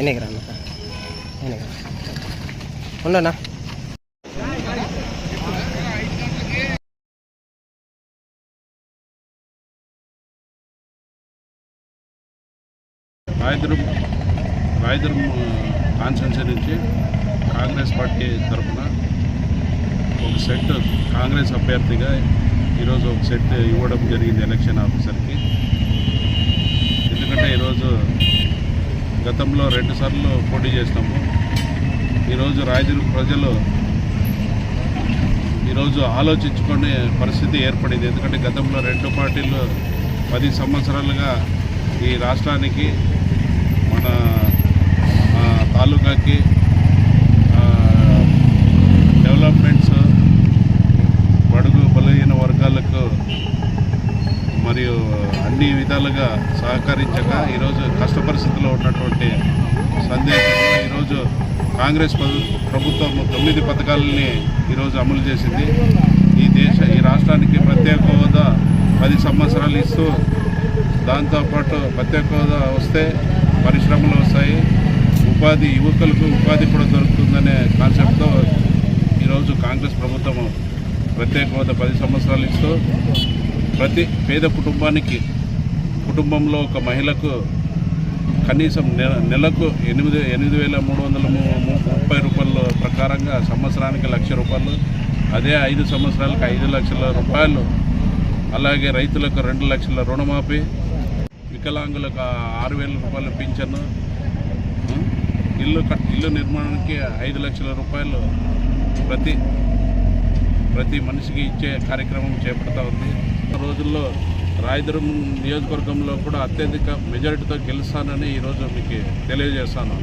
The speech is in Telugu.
ఎన్నికి రాను ఉండనా? రాయదుర్గం రాయదుర్గం కాన్స్టిట్యున్సీ నుంచి కాంగ్రెస్ పార్టీ తరఫున ఒక సెట్ కాంగ్రెస్ అభ్యర్థిగా ఈరోజు ఒక సెట్ ఇవ్వడం జరిగింది ఎలక్షన్ ఆఫీసర్కి. ఎందుకంటే ఈరోజు గతంలో రెండుసార్లు పోటీ చేసినాము. ఈరోజు రాయదుర్గ ప్రజలు ఈరోజు ఆలోచించుకునే పరిస్థితి ఏర్పడింది. ఎందుకంటే గతంలో రెండు పార్టీలు పది సంవత్సరాలుగా ఈ రాష్ట్రానికి విధాలుగా సహకరించగా ఈరోజు కష్ట పరిస్థితుల్లో ఉన్నటువంటి సందేశంలో ఈరోజు కాంగ్రెస్ ప్రభుత్వం తొమ్మిది పథకాలని ఈరోజు అమలు చేసింది. ఈ దేశ ఈ రాష్ట్రానికి ప్రత్యేక హోదా పది సంవత్సరాలు ఇస్తూ దాంతోపాటు ప్రత్యేక హోదా వస్తే పరిశ్రమలు వస్తాయి. ఉపాధి యువకులకు ఉపాధి కూడా దొరుకుతుందనే కాన్సెప్ట్తో ఈరోజు కాంగ్రెస్ ప్రభుత్వం ప్రత్యేక హోదా పది సంవత్సరాలు ఇస్తూ ప్రతి పేద కుటుంబానికి కుటుంబంలో ఒక మహిళకు కనీసం నెల నెలకు ఎనిమిది ఎనిమిది వేల మూడు వందల ముప్పై రూపాయల ప్రకారంగా సంవత్సరానికి లక్ష రూపాయలు అదే ఐదు సంవత్సరాలకు ఐదు లక్షల రూపాయలు అలాగే రైతులకు రెండు లక్షల రుణమాఫీ వికలాంగులకు ఆరు వేల రూపాయల పింఛను ఇల్లు కట్ ఇల్లు నిర్మాణానికి ఐదు లక్షల రూపాయలు ప్రతి ప్రతి మనిషికి ఇచ్చే కార్యక్రమం చేపడతా ఉంది. రోజుల్లో రాయదుర్గం నియోజకవర్గంలో కూడా అత్యధిక మెజారిటీతో గెలుస్తానని ఈరోజు మీకు తెలియజేస్తాను